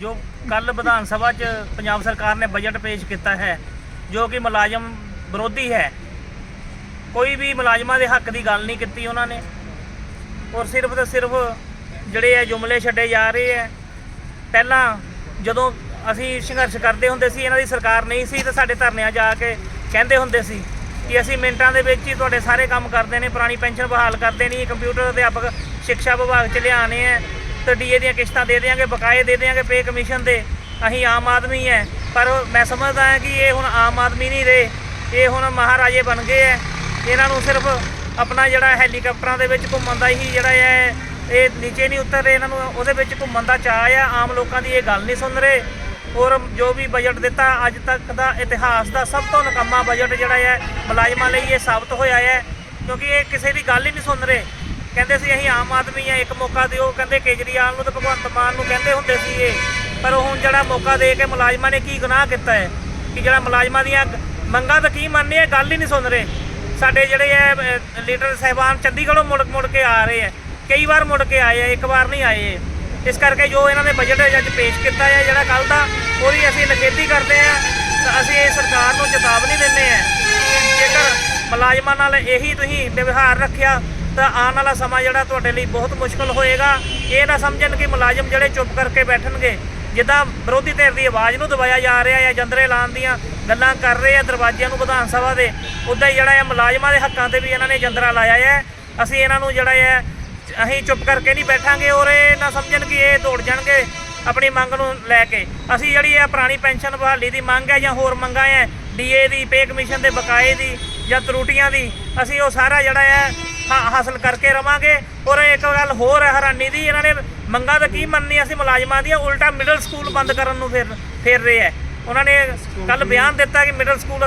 ਜੋ ਕੱਲ ਵਿਧਾਨ ਸਭਾ 'ਚ ਪੰਜਾਬ ਸਰਕਾਰ ਨੇ ਬਜਟ ਪੇਸ਼ ਕੀਤਾ ਹੈ, ਜੋ ਕਿ ਮੁਲਾਜ਼ਮ ਵਿਰੋਧੀ ਹੈ, ਕੋਈ ਵੀ ਮੁਲਾਜ਼ਮਾਂ ਦੇ ਹੱਕ ਦੀ ਗੱਲ ਨਹੀਂ ਕੀਤੀ ਉਹਨਾਂ ਨੇ। ਔਰ ਸਿਰਫ ਤੇ ਸਿਰਫ ਜਿਹੜੇ ਇਹ ਜੁਮਲੇ ਛੱਡੇ ਜਾ ਰਹੇ ਹੈ, ਪਹਿਲਾਂ ਜਦੋਂ ਅਸੀਂ ਸੰਘਰਸ਼ ਕਰਦੇ ਹੁੰਦੇ ਸੀ, ਇਹਨਾਂ ਦੀ ਸਰਕਾਰ ਨਹੀਂ ਸੀ ਤਾਂ ਸਾਡੇ ਧਰਨਿਆਂ ਜਾ ਕੇ ਕਹਿੰਦੇ ਹੁੰਦੇ ਸੀ ਕਿ ਅਸੀਂ ਮਿੰਟਾਂ ਦੇ ਵਿੱਚ ਹੀ ਤੁਹਾਡੇ ਸਾਰੇ ਕੰਮ ਕਰਦੇ ਨੇ, ਪੁਰਾਣੀ ਪੈਨਸ਼ਨ ਬਹਾਲ ਕਰਦੇ ਨਹੀਂ ਕੰਪਿਊਟਰ ਅਧਿਆਪਕ ਸਿੱਖਿਆ ਵਿਭਾਗ ਚ ਲਿਆਣੇ ਹੈ ਤੇ ਡੀਏ ਦੀਆਂ ਕਿਸ਼ਤਾਂ ਦੇ ਦੇਵਾਂਗੇ ਬਕਾਏ ਦੇ ਦੇਵਾਂਗੇ ਪੇ ਕਮਿਸ਼ਨ ਦੇ। ਅਸੀਂ ਆਮ ਆਦਮੀ ਹੈ ਪਰ ਮੈਂ ਸਮਝਦਾ ਹਾਂ ਕਿ ਇਹ ਹੁਣ ਆਮ ਆਦਮੀ ਨਹੀਂ ਰਹੇ। ਇਹ ਹੁਣ ਮਹਾਰਾਜੇ ਬਣ ਗਏ ਹੈ ਇਹਨਾਂ ਨੂੰ ਸਿਰਫ ਆਪਣਾ ਜਿਹੜਾ ਹੈਲੀਕਾਪਟਰਾਂ ਦੇ ਵਿੱਚ ਘੁੰਮਣ ਦਾ ਹੀ ਜਿਹੜਾ ਹੈ ਇਹ ਨੀਚੇ ਨਹੀਂ ਉਤਰ ਰਹੇ। ਇਹਨਾਂ ਨੂੰ ਉਹਦੇ ਵਿੱਚ ਘੁੰਮਣ ਦਾ ਚਾਅ ਆ। ਆਮ ਲੋਕਾਂ ਦੀ ਇਹ ਗੱਲ ਨਹੀਂ ਸੁਣ ਰਹੇ। ਔਰ ਜੋ ਵੀ ਬਜਟ ਦਿੱਤਾ, ਅੱਜ ਤੱਕ ਦਾ ਇਤਿਹਾਸ ਦਾ ਸਭ ਤੋਂ ਨਕਮਾ ਬਜਟ ਜਿਹੜਾ ਹੈ ਮੁਲਾਜ਼ਮਾਂ ਲਈ ਇਹ ਸਾਬਤ ਹੋਇਆ ਹੈ ਕਿਉਂਕਿ ਇਹ ਕਿਸੇ ਦੀ ਗੱਲ ਹੀ ਨਹੀਂ ਸੁਣ ਰਹੇ। ਕਹਿੰਦੇ ਸੀ ਅਸੀਂ ਆਮ ਆਦਮੀ ਆ, ਇੱਕ ਮੌਕਾ ਦਿਓ। ਕਹਿੰਦੇ ਕੇਜਰੀਵਾਲ ਨੂੰ ਤੇ ਭਗਵੰਤ ਮਾਨ ਨੂੰ ਕਹਿੰਦੇ ਹੁੰਦੇ ਸੀ ਇਹ। ਪਰ ਹੁਣ ਜਿਹੜਾ ਮੌਕਾ ਦੇ ਕੇ ਮੁਲਾਜ਼ਮਾਂ ਨੇ ਕੀ ਗੁਨਾਹ ਕੀਤਾ ਹੈ? ਕਿ ਜਿਹੜਾ ਮੁਲਾਜ਼ਮਾਂ ਦੀਆਂ ਮੰਗਾਂ ਤਾਂ ਕੀ ਮੰਨਨੇ ਆ? ਗੱਲ ਹੀ ਨਹੀਂ ਸੁਣ ਰਹੇ। ਸਾਡੇ ਜਿਹੜੇ ਹੈ ਲੀਡਰ ਸਹਿਬਾਨ ਚੰਡੀਗੜ੍ਹੋਂ ਮੁੜ ਮੁੜ ਕੇ ਆ ਰਹੇ ਹੈ ਕਈ ਵਾਰ ਮੁੜ ਕੇ ਆਏ ਆ, ਇੱਕ ਵਾਰ ਨਹੀਂ ਆਏ ਇਸ ਕਰਕੇ ਜੋ ਇਹਨਾਂ ਨੇ ਬਜਟ ਅੱਜ ਪੇਸ਼ ਕੀਤਾ ਹੈ, ਜਿਹੜਾ ਕੱਲ ਦਾ, ਉਹਦੀ ਅਸੀਂ ਨਿਖੇਧੀ ਕਰਦੇ ਆ। ਤਾਂ ਅਸੀਂ ਇਹ ਸਰਕਾਰ ਨੂੰ ਚੇਤਾਵਨੀ ਦਿੰਦੇ ਆ ਜੇਕਰ ਮੁਲਾਜ਼ਮਾਂ ਨਾਲ ਇਹੀ ਤੁਸੀਂ ਵਿਵਹਾਰ ਰੱਖਿਆ ਤਾਂ ਆਉਣ ਵਾਲਾ ਸਮਾਂ ਜਿਹੜਾ ਤੁਹਾਡੇ ਲਈ ਬਹੁਤ ਮੁਸ਼ਕਲ ਹੋਏਗਾ। ਇਹ ਨਾ ਸਮਝਣ ਕਿ ਮੁਲਾਜ਼ਮ ਜਿਹੜੇ ਚੁੱਪ ਕਰਕੇ ਬੈਠਣਗੇ, ਜਿੱਦਾਂ ਵਿਰੋਧੀ ਧਿਰ ਦੀ ਆਵਾਜ਼ ਨੂੰ ਦਬਾਇਆ ਜਾ ਰਿਹਾ ਹੈ ਜੰਦਰੇ ਲਾਉਣ ਦੀਆਂ ਗੱਲਾਂ ਕਰ ਰਹੇ ਆ ਦਰਵਾਜ਼ਿਆਂ ਨੂੰ ਵਿਧਾਨ ਸਭਾ ਦੇ, ਉਦਾਂ ਹੀ ਜਿਹੜਾ ਹੈ ਮੁਲਾਜ਼ਮਾਂ ਦੇ ਹੱਕਾਂ ਤੇ ਵੀ ਇਹਨਾਂ ਨੇ ਜੰਦਰਾ ਲਾਇਆ ਹੈ ਅਸੀਂ ਇਹਨਾਂ ਨੂੰ ਜਿਹੜਾ ਹੈ ਅਸੀਂ ਚੁੱਪ ਕਰਕੇ ਨਹੀਂ ਬੈਠਾਂਗੇ ਔਰ ਇਹ ਨਾ ਸਮਝਣ ਕਿ ਇਹ ਦੌੜ ਜਾਣਗੇ ਆਪਣੀ ਮੰਗ ਨੂੰ ਲੈ ਕੇ। ਅਸੀਂ ਜਿਹੜੀ ਇਹ ਪੁਰਾਣੀ ਪੈਨਸ਼ਨ ਬਹਾਲੀ ਦੀ ਮੰਗ ਹੈ ਜਾਂ ਹੋਰ ਮੰਗਾਂ ਹੈ ਡੀਏ ਦੀ, ਪੇ ਕਮਿਸ਼ਨ ਦੇ ਬਕਾਏ ਦੀ ਜਾਂ ਤਰੁੱਟੀਆਂ ਦੀ, ਅਸੀਂ ਉਹ ਸਾਰਾ ਜਿਹੜਾ ਹੈ ਹਾਸਲ ਕਰਕੇ ਰਵਾਂਗੇ। ਔਰ ਇੱਕ ਗੱਲ ਹੋਰ ਹੈ ਹੈਰਾਨੀ ਦੀ ਇਹਨਾਂ ਨੇ ਮੰਗਾਂ ਤਾਂ ਕੀ ਮੰਨਣੀ ਅਸੀਂ ਮੁਲਾਜ਼ਮਾਂ ਦੀਆਂ ਉਲਟਾ ਮਿਡਲ ਸਕੂਲ ਬੰਦ ਕਰਨ ਨੂੰ ਫਿਰ ਫੇਰ ਰਹੇ ਹੈ। ਉਹਨਾਂ ਨੇ ਕੱਲ ਬਿਆਨ ਦਿੱਤਾ ਕਿ ਮਿਡਲ ਸਕੂਲ